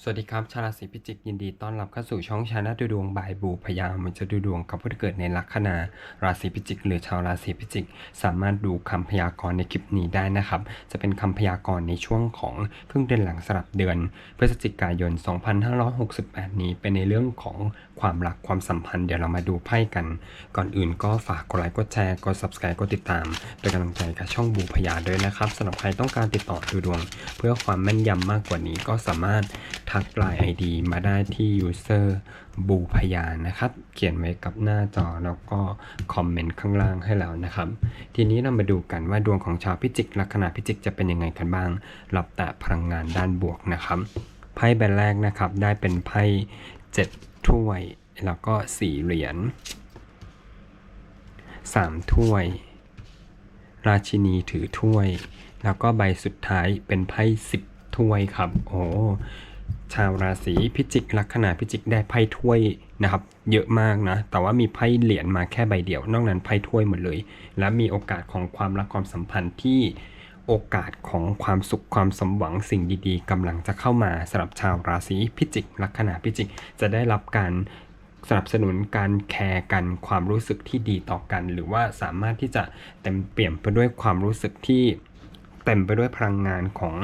สวัสดีครับ ชาวราศีพิจิก ยินดีต้อนรับเข้าสู่ช่องชาแนลดูดวงบายบูพยามันจะดูดวงกับผู้ที่เกิดในลัคนาราศีพิจิก หรือชาวราศีพิจิก สามารถดูคำพยากรณ์ในคลิปนี้ได้นะครับ จะเป็นคำพยากรณ์ในช่วงของครึ่งเดือนหลังสลับเดือน พฤศจิกายน 2568 นี้เป็นในเรื่องของความรักความสัมพันธ์เดี๋ยวเรามาดูไพ่กัน ก่อนอื่นก็ฝากกดไลค์กดแชร์กด subscribe กดติดตามเป็นกำลังใจกับช่องบูพยาด้วยนะครับสำหรับใครต้องการติดต่อดูดวง เพื่อความแม่นยำมากกว่านี้ก็สามารถทักไลน์ ID มาได้ที่ user บูพยานนะครับ เขียนไว้กับหน้าจอแล้วก็คอมเมนต์ข้างล่างให้แล้วนะครับ ทีนี้เรามาดูกันว่าดวงของชาวพิจิกลัคนาพิจิกจะเป็นยังไงกันบ้าง รับแต่พลังงานด้านบวกนะครับ ไพ่ใบแรกนะครับ ได้เป็นไพ่เจ็ดถ้วย แล้วก็สี่เหรียญสามถ้วย ราชินีถือถ้วย แล้วก็ใบสุดท้ายเป็นไพ่สิบถ้วยครับ โอ้ ชาวราศีพิจิกลัคนาพิจิกได้ไพ่ถ้วยนะครับเยอะมากนะ แต่ว่ามีไพ่เหรียญมาแค่ใบเดียว นอกนั้นไพ่ถ้วยหมดเลย และมีโอกาสของความรักความสัมพันธ์ที่โอกาสของความสุขความสมหวังสิ่งดีๆกำลังจะเข้ามาสำหรับชาวราศีพิจิกลัคนาพิจิก จะได้รับการสนับสนุนการแคร์กันความรู้สึกที่ดีต่อกัน หรือว่าสามารถที่จะเต็มเปี่ยมไปด้วยความรู้สึกที่ เต็มไปด้วยพลังงานของ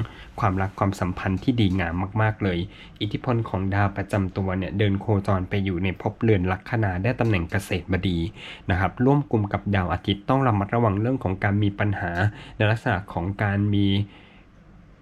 ความรักความสัมพันธ์ที่ดีงามมาก ๆ เลย อิทธิพลของดาวประจำตัวเนี่ยเดินโคจรไปอยู่ในภพเรือนลัคนาได้ตำแหน่งเกษตรบดีนะครับ ร่วมกลุ่มกับดาวอาทิตย์ต้องระมัดระวังเรื่องของการมีปัญหาในลักษณะของการมี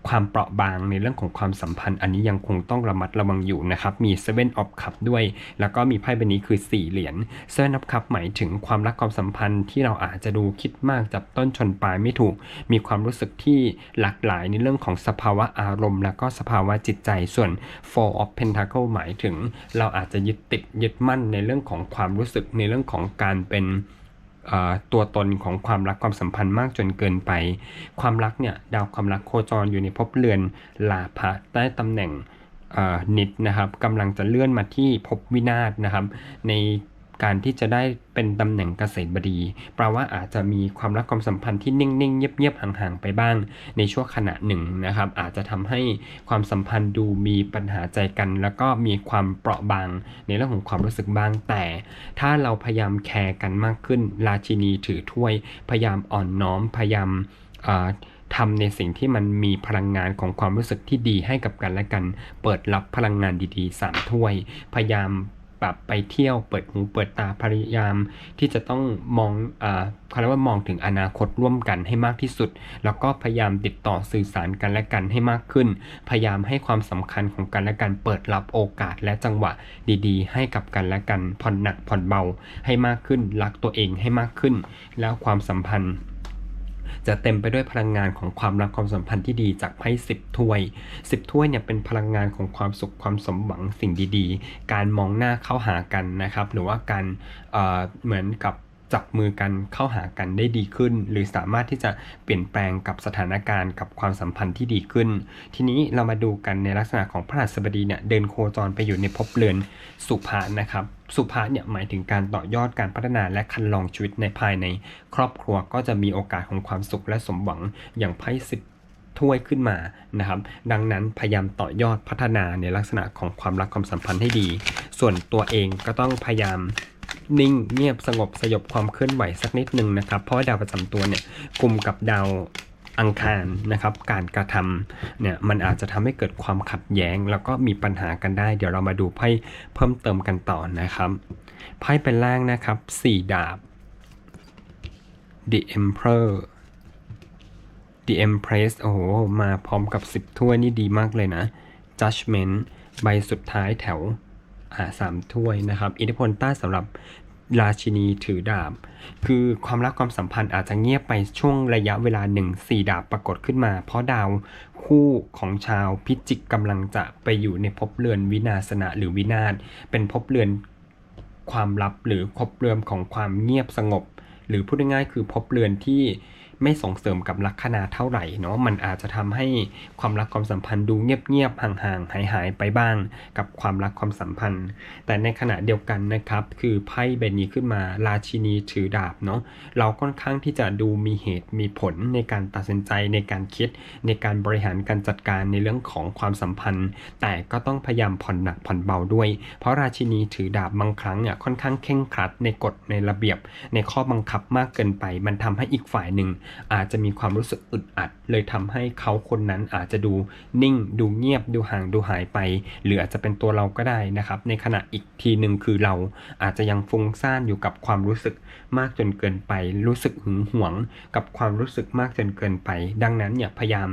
ความเปราะบางในเรื่องของความสัมพันธ์ อันนี้ยังคงต้องระมัดระวังอยู่นะครับ มี Seven of Cup ด้วย แล้วก็มีไพ่ใบนี้คือ 4 เหรียญ Seven of Cup หมายถึงความรักความสัมพันธ์ที่เราอาจจะดูคิดมากจับต้นชนปลายไม่ถูก มีความรู้สึกที่หลากหลายในเรื่องของสภาวะอารมณ์ แล้วก็สภาวะจิตใจ ส่วน Four of Pentacle หมายถึง เราอาจจะยึดติดยึดมั่นในเรื่องของความรู้สึกในเรื่องของการเป็น ตัวตนของความรักความสัมพันธ์มากจนเกินไป ความรักเนี่ยดาวความรักโคจรอยู่ในภพเรือนลาภะใต้ตำแหน่งนิดนะครับกำลังจะเลื่อนมาที่ภพวินาศนะครับ ใน การที่จะได้เป็นตำแหน่งเกษตรบดีแปลว่าอาจจะมีความรักความสัมพันธ์ที่นิ่งๆ เงียบๆ ห่างๆ ไปบ้าง ในช่วงขณะหนึ่งนะครับ อาจจะทำให้ความสัมพันธ์ดูมีปัญหาใจกัน แล้วก็มีความเปราะบางในเรื่องของความรู้สึกบ้าง แต่ถ้าเราพยายามแคร์กันมากขึ้น ราชินีถือถ้วย พยายามอ่อนน้อม พยายามทำในสิ่งที่มันมีพลังงานของความรู้สึกที่ดีให้กับกันและกัน เปิดรับพลังงานดีๆสามถ้วย พยายาม แบบไปเที่ยวเปิดหูเปิดตาพยายาม ที่จะต้องมองอ่าเขาเรียกว่ามองถึงอนาคตร่วมกันให้มากที่สุด แล้วก็พยายามติดต่อสื่อสารกันและกันให้มากขึ้น พยายามให้ความสำคัญของกันและกันเปิดรับโอกาสและจังหวะดี ๆ ให้กับกันและกันผ่อนหนักผ่อนเบาให้มากขึ้น รักตัวเองให้มากขึ้น แล้วความสัมพันธ์ จะเต็มไปด้วยพลังงานของความรักความสัมพันธ์ที่ดีจากไพ่สิบถ้วยสิบถ้วยเนี่ยเป็นพลังงานของความสุขความสมหวังสิ่งดีๆ การมองหน้าเข้าหากันนะครับ หรือว่าการเเหมือนกับจับมือกันเข้าหากันได้ดีขึ้น หรือสามารถที่จะเปลี่ยนแปลงกับสถานการณ์กับความสัมพันธ์ที่ดีขึ้น ทีนี้เรามาดูกันในลักษณะของพระหัสบดีเนี่ยเดินโคจรไปอยู่ในภพเรือนสุภานะครับ สุภาเนี่ยหมายถึงการต่อยอดการพัฒนาและคันลองชีวิตในภายในครอบครัวก็จะมีโอกาสของความสุขและสมหวังอย่างไพ่สิบถ้วยขึ้นมานะครับ ดังนั้นพยายามต่อยอดพัฒนาในลักษณะของความรักความสัมพันธ์ให้ดี ส่วนตัวเองก็ต้องพยายามนิ่งเงียบสงบสยบความเคลื่อนไหวสักนิดหนึ่งนะครับ เพราะดาวประจำตัวเนี่ยกลุ่มกับดาว อังคารนะครับ การกระทำเนี่ยมันอาจจะทำให้เกิดความขัดแย้ง แล้วก็มีปัญหากันได้ เดี๋ยวเรามาดูไพ่เพิ่มเติมกันต่อนะครับไพ่เป็นแรกนะครับ4ดาบ The Emperor The Empress โอ้โห มาพร้อมกับ 10 ถ้วยนี่ดีมากเลยนะ Judgment ใบสุดท้ายแถว อ่าสามถ้วยนะครับ อิทธิพลใต้สำหรับ ราชินีถือดาบ คือความรักความสัมพันธ์อาจจะเงียบไปช่วงระยะเวลาหนึ่งสี่ดาบปรากฏขึ้นมา เพราะดาวคู่ของชาวพิจิกกำลังจะไปอยู่ในภพเรือนวินาศนะหรือวินาศเป็นภพเรือนความลับหรือภพเรือนของความเงียบสงบ หรือพูดง่ายๆคือภพเรือนที่ ไม่ส่งเสริมกับลัคนาเท่าไหร่เนาะมันอาจจะทำให้ความรักความสัมพันธ์ดูเงียบๆห่างๆหายๆไปบ้าง กับความรักความสัมพันธ์ แต่ในขณะเดียวกันนะครับ คือไพ่ใบนี้ขึ้นมาราชินีถือดาบเนาะเราค่อนข้างที่จะดูมีเหตุมีผลในการตัดสินใจในการคิด ในการบริหารการจัดการในเรื่องของความสัมพันธ์ แต่ก็ต้องพยายามผ่อนหนักผ่อนเบาด้วย เพราะราชินีถือดาบบางครั้งเนี่ยค่อนข้างเข่งครัดในกฎในระเบียบ ในข้อบังคับมากเกินไป มันทำให้อีกฝ่ายหนึ่งอาจจะมีความรู้สึกอึดอัด เลยทำให้เขาคนนั้นอาจจะดูนิ่ง ดูเงียบ ดูห่าง ดูหายไป หรืออาจจะเป็นตัวเราก็ได้นะครับ ในขณะอีกทีหนึ่งคือเราอาจจะยังฟุ้งซ่านอยู่กับความรู้สึกมากจนเกินไป รู้สึกหึงหวง กับความรู้สึกมากจนเกินไป ดังนั้นเนี่ยพยายาม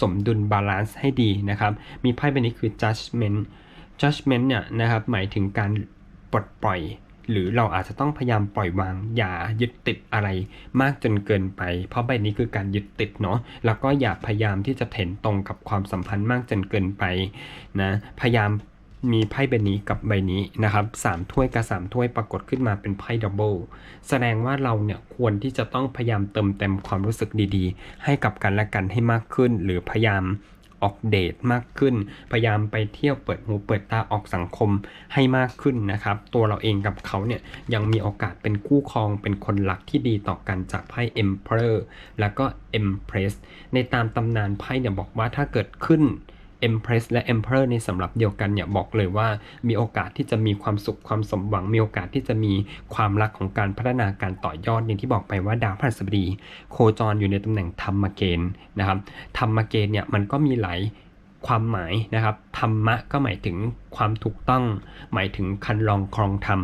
สมดุลบาลานซ์ให้ดีนะครับ มีไพ่ใบนี้คือ judgment judgment เนี่ยนะครับ หมายถึงการปลดปล่อย หรือเราอาจจะต้องพยายามปล่อยวางอย่ายึดติดอะไรมากจนเกินไป เพราะใบนี้คือการยึดติดเนาะแล้วก็อย่าพยายามที่จะเห็นตรงกับความสัมพันธ์มากจนเกินไปนะพยายามมีไพ่ใบนี้กับใบนี้นะครับสามถ้วยกับสามถ้วยปรากฏขึ้นมาเป็นไพ่ดับเบิลแสดงว่าเราเนี่ยควรที่จะต้องพยายามเติมเต็มความรู้สึกดีๆ ให้กับกันและกันให้มากขึ้น หรือพยายาม ออกเดทมากขึ้น พยายามไปเที่ยวเปิดหูเปิดตาออกสังคมให้มากขึ้นนะครับ ตัวเราเองกับเขาเนี่ยยังมีโอกาสเป็นคู่ครองเป็นคนหลักที่ดีต่อกันจากไพ่ Emperor แล้วก็ Empress ในตามตำนานไพ่เนี่ยบอกว่าถ้าเกิดขึ้น Empress และ Emperor ในสำหรับเดียวกันเนี่ยบอกเลยว่ามีโอกาสที่จะมีความสุขความสมหวัง มีโอกาสที่จะมีความรักของการพัฒนาการต่อยอดอย่างที่บอกไปว่าดาวพฤหัสบดี โคจรอยู่ในตำแหน่งธรรมเกณฑ์นะครับธรรมเกณฑ์เนี่ยมันก็มีหลายความหมายนะครับธรรมะก็หมายถึงความถูกต้อง หมายถึงคันลองครองธรรม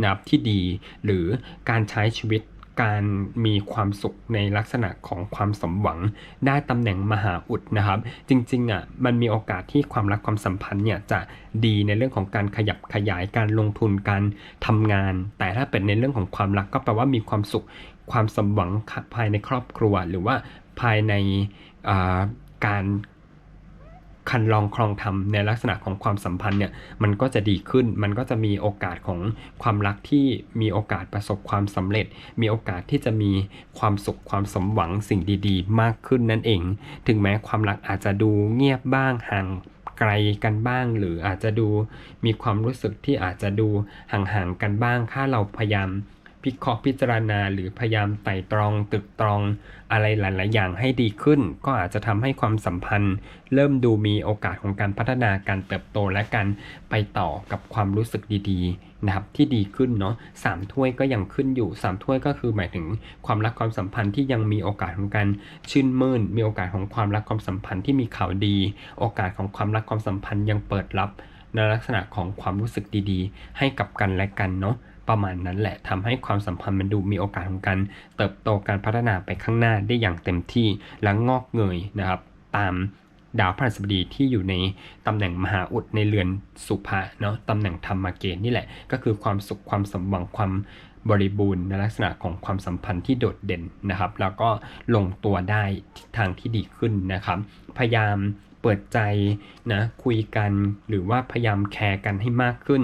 นะครับที่ดีหรือการใช้ชีวิต การมีความสุขในลักษณะของความสมหวังได้ตำแหน่งมหาอุดนะครับ จริงๆอะมันมีโอกาสที่ความรักความสัมพันธ์เนี่ยจะดีในเรื่องของการขยับขยายการลงทุนการทำงาน แต่ถ้าเป็นในเรื่องของความรักก็แปลว่ามีความสุขความสมหวังภายในครอบครัว หรือว่าภายในการ คันลองครองธรรมในลักษณะของความสัมพันธ์เนี่ยมันก็จะดีขึ้น มันก็จะมีโอกาสของความรักที่มีโอกาสประสบความสำเร็จ มีโอกาสที่จะมีความสุขความสมหวังสิ่งดีๆ มากขึ้นนั่นเอง ถึงแม้ความรักอาจจะดูเงียบบ้างห่างไกลกันบ้าง หรืออาจจะดูมีความรู้สึกที่อาจจะดูห่างๆกันบ้าง ถ้าเราพยายาม พิเคราะห์พิจารณา หรือพยายามไต่ตรองตึกตรองอะไรหลาย ๆ อย่างให้ดีขึ้น ก็อาจจะทำให้ความสัมพันธ์ เริ่มดูมีโอกาสของการพัฒนาการเติบโตและการไปต่อกับความรู้สึกดีๆนะครับที่ดีขึ้นเนาะสามถ้วยก็ยังขึ้นอยู่สามถ้วยก็คือหมายถึงความรักความสัมพันธ์ที่ยังมีโอกาสของการชื่นมื่น มีโอกาสของความรักความสัมพันธ์ที่มีข่าวดี โอกาสของความรักความสัมพันธ์ยังเปิดรับในลักษณะของความรู้สึกดีๆ ให้กับกันและกันเนาะ ประมาณนั้นแหละทำให้ความสัมพันธ์มันดูมีโอกาสของการเติบโตการพัฒนาไปข้างหน้าได้อย่างเต็มที่และงอกเงยนะครับ ตามดาวพฤหัสบดีที่อยู่ในตำแหน่งมหาอุดในเรือนสุภะเนาะตำแหน่งธรรมเกณฑ์นี่แหละ ก็คือความสุขความสมหวังความบริบูรณ์ในลักษณะของความสัมพันธ์ที่โดดเด่นนะครับ แล้วก็ลงตัวได้ทิศทางที่ดีขึ้นนะครับ พยายาม เปิดใจนะคุยกันหรือว่าพยายามแคร์กันให้มากขึ้น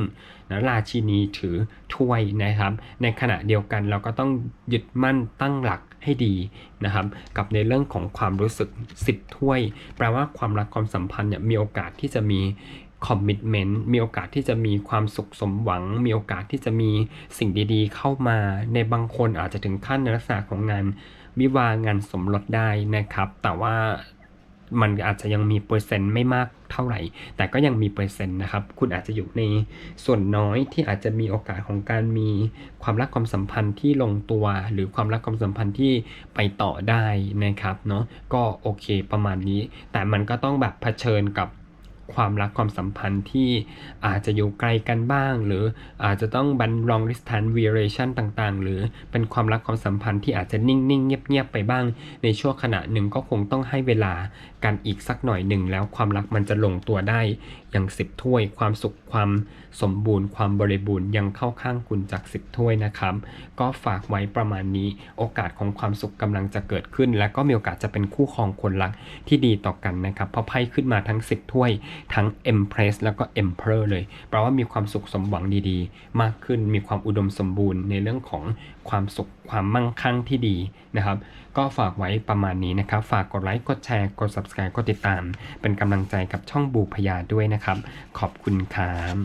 นะราชินีถือถ้วยนะครับ ในขณะเดียวกันเราก็ต้องยึดมั่นตั้งหลักให้ดีนะครับ กับในเรื่องของความรู้สึก10ถ้วย แปลว่าความรักความสัมพันธ์เนี่ยมีโอกาสที่จะมีคอมมิชเมนต์มีโอกาสที่จะมีความสุขสมหวัง มีโอกาสที่จะมีสิ่งดีๆ เข้ามา ในบางคนอาจจะถึงขั้นในลักษณะของงานวิวางานสมรสได้นะครับ แต่ว่า มันอาจจะยังมีเปอร์เซ็นต์ไม่มากเท่าไหร่ แต่ก็ยังมีเปอร์เซ็นต์นะครับ คุณอาจจะอยู่ในส่วนน้อยที่อาจจะมีโอกาสของการมีความรักความสัมพันธ์ที่ลงตัว หรือความรักความสัมพันธ์ที่ไปต่อได้นะครับเนาะก็โอเคประมาณนี้ แต่มันก็ต้องแบบเผชิญกับความรักความสัมพันธ์ที่อาจจะอยู่ไกลกันบ้าง หรืออาจจะต้องบัน long distance variation ต่างๆ หรือเป็นความรักความสัมพันธ์ที่อาจจะนิ่งๆ เงียบๆ ไปบ้าง ในช่วงขณะหนึ่งก็คงต้องให้เวลา กันอีกสักหน่อยหนึ่งแล้วความรักมันจะลงตัวได้อย่าง10ถ้วย ความสุขความสมบูรณ์ ความบริบูรณ์ยังเข้าข้างคุณจาก10ถ้วยนะครับ ก็ฝากไว้ประมาณนี้โอกาสของความสุขกำลังจะเกิดขึ้น และก็มีโอกาสจะเป็นคู่ครองคนรักที่ดีต่อกันนะครับเพราะไพ่ขึ้นมาทั้ง10ถ้วย ทั้ง Empress แล้วก็ Emperor เลยแปลว่ามีความสุขสมหวังดีๆ มากขึ้นมีความอุดมสมบูรณ์ในเรื่องของความสุขความมั่งคั่งที่ดีนะครับ ก็ฝากไว้ประมาณนี้นะครับ ฝากกดไลค์กดแชร์กด subscribe subscribe กดติดตาม เป็นกำลังใจกับช่องบูพยาด้วยนะครับ ขอบคุณครับ